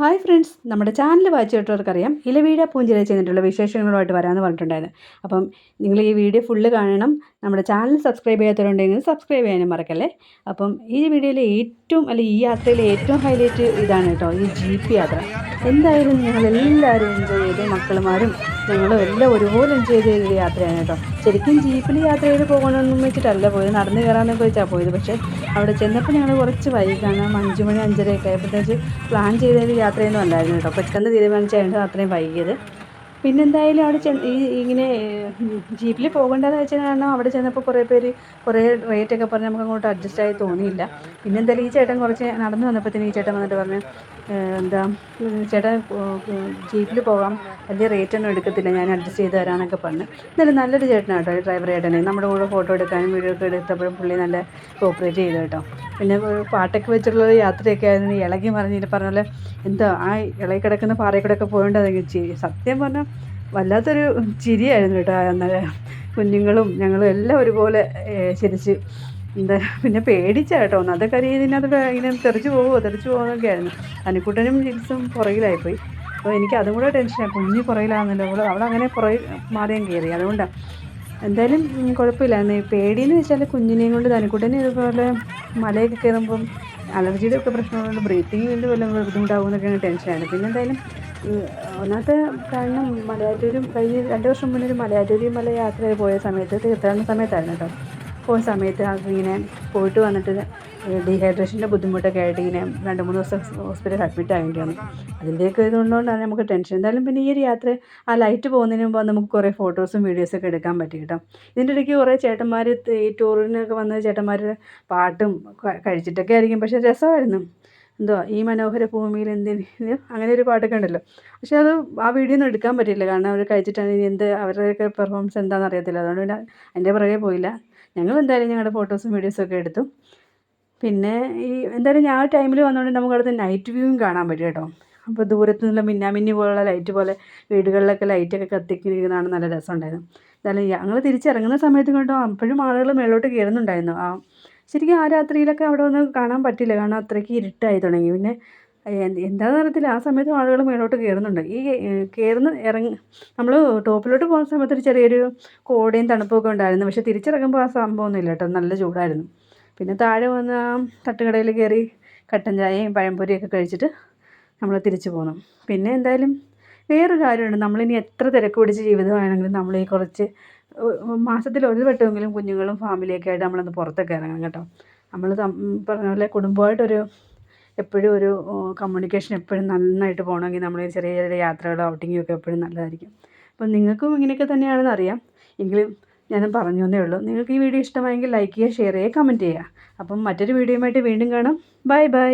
Hi friends നമ്മുടെ channel വായിച്ചു കേട്ടവർക്കറിയാം ഇലവീഴ പൂഞ്ചിര ചെയ്തിട്ടുള്ള വിശേഷങ്ങളുമായിട്ട് വരാമെന്ന് പറഞ്ഞിട്ടുണ്ടായിരുന്നു. അപ്പം നിങ്ങൾ ഈ വീഡിയോ ഫുള്ള് കാണണം നമ്മുടെ ചാനൽ സബ്സ്ക്രൈബ് ചെയ്യാത്തവരുണ്ടെങ്കിൽ സബ്സ്ക്രൈബ് ചെയ്യാനും മറക്കല്ലേ? അപ്പം ഈ വീഡിയോയിലെ ഏറ്റവും അല്ലെ ഈ യാത്രയിലെ ഏറ്റവും ഹൈലൈറ്റ് ഇതാണ് കേട്ടോ ഈ ജീപ്പ് യാത്ര. എന്തായാലും ഞങ്ങൾ എല്ലാവരും എൻജോയ് ചെയ്ത് മക്കളുമാരും ഞങ്ങളും എല്ലാം ഒരുപോലെ എൻജോയ് ചെയ്ത യാത്രയാണ് കേട്ടോ. ശരിക്കും ജീപ്പിൽ യാത്ര ചെയ്ത് പോകണമെന്ന് വെച്ചിട്ടല്ല പോയത്. നടന്ന് കയറാമെന്നൊക്കെ വെച്ചാൽ പോയത്. പക്ഷേ അവിടെ ചെന്നപ്പോൾ ഞങ്ങൾ കുറച്ച് വൈകാണ് അഞ്ച് മണി അഞ്ചരയൊക്കെ ആയപ്പോഴത്തേക്ക് പ്ലാൻ ചെയ്തൊരു യാത്രയൊന്നും അല്ലായിരുന്നു കേട്ടോ. പെട്ടെന്ന് തീരുമാനിച്ചായിരുന്നു അത്രയും വൈകിയത്. പിന്നെ എന്തായാലും അവിടെ ചെന്ന് ഈ ഇങ്ങനെ ജീപ്പിൽ പോകേണ്ടതെന്ന് വെച്ചാൽ കാരണം അവിടെ ചെന്നപ്പോൾ കുറേ പേര് കുറേ റേറ്റൊക്കെ പറഞ്ഞ് നമുക്ക് അങ്ങോട്ട് അഡ്ജസ്റ്റ് ആയി തോന്നിയില്ല. പിന്നെ എന്തായാലും ഈ ചേട്ടൻ കുറച്ച് നടന്നു വന്നപ്പോഴത്തേന് ഈ ചേട്ടൻ വന്നിട്ട് പറഞ്ഞു എന്താ ചേട്ടൻ ജീപ്പിൽ പോകാം വലിയ റേറ്റൊന്നും എടുക്കത്തില്ല. ഞാൻ അഡ്ജസ്റ്റ് ചെയ്ത് തരാമെന്നൊക്കെ പറഞ്ഞു. എന്നാലും നല്ലൊരു ചേട്ടനാണ് കേട്ടോ ഡ്രൈവർ ചേട്ടനെ. നമ്മുടെ കൂടെ ഫോട്ടോ എടുക്കാനും വീഡിയോ ഒക്കെ എടുത്തപ്പോഴും പുള്ളി നല്ല കോപ്പറേറ്റ് ചെയ്തു കേട്ടോ. പിന്നെ പാട്ടൊക്കെ വെച്ചിട്ടുള്ള യാത്രയൊക്കെ ആയിരുന്നു. ഇളകി മറിഞ്ഞിട്ട് പറഞ്ഞ പോലെ എന്താ ആ ഇളകി കിടക്കുന്ന പാറയിൽ കൂടെ ഒക്കെ ചിരി സത്യം പറഞ്ഞാൽ വല്ലാത്തൊരു ചിരിയായിരുന്നു കേട്ടോ. അന്നേരം കുഞ്ഞുങ്ങളും ഞങ്ങളും എല്ലാം ഒരുപോലെ ചിരിച്ച് എന്താ പിന്നെ പേടിച്ച കേട്ടോ. ഒന്നാമത്തെ കാര്യം ഇതിനകത്ത് ഇങ്ങനെ തെറിച്ച് പോകുമോ തെറിച്ച് പോകുന്നൊക്കെ ആയിരുന്നു. അനിക്കുട്ടനും ജിൽസും പുറകിലായിപ്പോയി. അപ്പോൾ എനിക്ക് അതും കൂടെ ടെൻഷനാണ് കുഞ്ഞ് പുറകിലാണെന്നല്ലോ അവൾ അവളങ്ങനെ പുറകിൽ മാറിയും കയറി. അതുകൊണ്ടാണ് എന്തായാലും കുഴപ്പമില്ലായിരുന്നു പേടിയെന്ന് വെച്ചാൽ കുഞ്ഞിനെയും കൊണ്ട് തനിക്കുട്ടനെ ഇതുപോലെ മലയൊക്കെ കയറുമ്പം അലർജിയുടെ ഒക്കെ പ്രശ്നമുള്ളതുകൊണ്ട് വല്ലതും വല്ല ബുദ്ധിമുട്ടാകുമെന്നൊക്കെയാണ് ടെൻഷനാണ്. പിന്നെ എന്തായാലും ഒന്നാമത്തെ കാരണം മലയാറ്റൂരും കഴിഞ്ഞ് രണ്ട് വർഷം മുന്നേ ഒരു മലയാറ്റൂരി മല യാത്ര പോയ സമയത്ത് തീർത്ഥാടന സമയത്തായിരുന്നു കേട്ടോ. പോയ സമയത്ത് അതിങ്ങനെ പോയിട്ട് വന്നിട്ട് ഡീഹൈഡ്രേഷന്റെ ബുദ്ധിമുട്ടൊക്കെ ആയിട്ട് ഇങ്ങനെ രണ്ട് മൂന്ന് ദിവസം ഹോസ്പിറ്റലിൽ അഡ്മിറ്റ് ആകേണ്ടി അതിന്റെയൊക്കെ ഇതുകൊണ്ടാണ് നമുക്ക് ടെൻഷൻ എന്തായാലും പിന്നെ ഈ ഒരു യാത്ര ആ ലൈറ്റ് പോകുന്നതിന് മുമ്പ് നമുക്ക് കുറേ ഫോട്ടോസും വീഡിയോസൊക്കെ എടുക്കാൻ പറ്റി കേട്ടോ. ഇതിന്റെ ഇടയ്ക്ക് കുറേ ചേട്ടന്മാർ ഈ ടൂറിനൊക്കെ വന്ന ചേട്ടന്മാർ പാട്ടും കഴിച്ചിട്ടൊക്കെ ആയിരിക്കും. പക്ഷേ രസമായിരുന്നു. എന്തുവാ ഈ മനോഹര ഭൂമിയിൽ എന്തിന്? അങ്ങനെ ഒരു പാട്ടൊക്കെ ഉണ്ടല്ലോ. പക്ഷെ അത് ആ വീഡിയോ ഒന്നും എടുക്കാൻ പറ്റില്ല. കാരണം അവർ കഴിച്ചിട്ടാണ് ഇനി എന്ത് അവരുടെയൊക്കെ പെർഫോമൻസ് എന്താണെന്ന് അറിയത്തില്ല. അതുകൊണ്ട് പിന്നെ അതിന്റെ പുറകെ പോയില്ല. ഞങ്ങൾ എന്തായാലും ഞങ്ങളുടെ ഫോട്ടോസും വീഡിയോസും ഒക്കെ എടുത്തു. പിന്നെ ഈ എന്തായാലും ഞാൻ ആ ടൈമിൽ വന്നുകൊണ്ട് അവിടുത്തെ നൈറ്റ് വ്യൂവും കാണാൻ പറ്റും കേട്ടോ. അപ്പോൾ ദൂരത്തു നിന്നുള്ള മിന്നാമിന്നി പോലുള്ള ലൈറ്റ് പോലെ വീടുകളിലൊക്കെ ലൈറ്റൊക്കെ കത്തിക്കുന്നതാണ് നല്ല രസമുണ്ടായിരുന്നു എന്തായാലും ഞങ്ങൾ തിരിച്ചിറങ്ങുന്ന സമയത്ത് കേട്ടോ അപ്പോഴും ആളുകൾ മേളോട്ട് കയറുന്നുണ്ടായിരുന്നു ആ ശരിക്കും ആ രാത്രിയിലൊക്കെ അവിടെ ഒന്ന് കാണാൻ പറ്റില്ല കാരണം അത്രയ്ക്ക് ഇരുട്ടായി തുടങ്ങി. പിന്നെ എന്താണെന്ന് അറിയത്തില്ല. ആ സമയത്ത് ആളുകൾ മേലോട്ട് കയറുന്നുണ്ട്. ഈ കയറുന്ന ഇറങ്ങി നമ്മൾ ടോപ്പിലോട്ട് പോകുന്ന സമയത്ത് ഒരു ചെറിയൊരു കോടയും തണുപ്പൊക്കെ ഉണ്ടായിരുന്നു. പക്ഷേ തിരിച്ചിറങ്ങുമ്പോൾ ആ സംഭവമൊന്നുമില്ല കേട്ടോ. നല്ല ചൂടായിരുന്നു. പിന്നെ താഴെ വന്ന് ആ തട്ടുകടയിൽ കയറി കട്ടൻ ചായയും പഴംപൊരിയൊക്കെ കഴിച്ചിട്ട് നമ്മൾ തിരിച്ചു പോന്നു. പിന്നെ എന്തായാലും വേറൊരു കാര്യമുണ്ട്. നമ്മളിനി എത്ര തിരക്ക് പിടിച്ച ജീവിതമാണെങ്കിലും നമ്മൾ ഈ കുറച്ച് മാസത്തിൽ ഒരു വട്ടമെങ്കിലും കുഞ്ഞുങ്ങളും ഫാമിലിയൊക്കെ ആയിട്ട് നമ്മളൊന്ന് പുറത്തൊക്കെ ഇറങ്ങണം കേട്ടോ. നമ്മൾ പറഞ്ഞ പോലെ കുടുംബമായിട്ടൊരു എപ്പോഴും ഒരു കമ്മ്യൂണിക്കേഷൻ എപ്പോഴും നന്നായിട്ട് പോകണമെങ്കിൽ നമ്മൾ ചെറിയ ചെറിയ യാത്രകളോ ഔട്ടിങ്ങും ഒക്കെ എപ്പോഴും നല്ലതായിരിക്കും. അപ്പം നിങ്ങൾക്കും ഇങ്ങനെയൊക്കെ തന്നെയാണെന്ന് അറിയാം. എങ്കിലും ഞാൻ പറഞ്ഞു എന്നേ ഉള്ളൂ. നിങ്ങൾക്ക് ഈ വീഡിയോ ഇഷ്ടമായെങ്കിൽ ലൈക്ക് ചെയ്യുക ഷെയർ ചെയ്യുക കമന്റ് ചെയ്യുക. അപ്പം മറ്റൊരു വീഡിയോയുമായിട്ട് വീണ്ടും കാണാം. Bye bye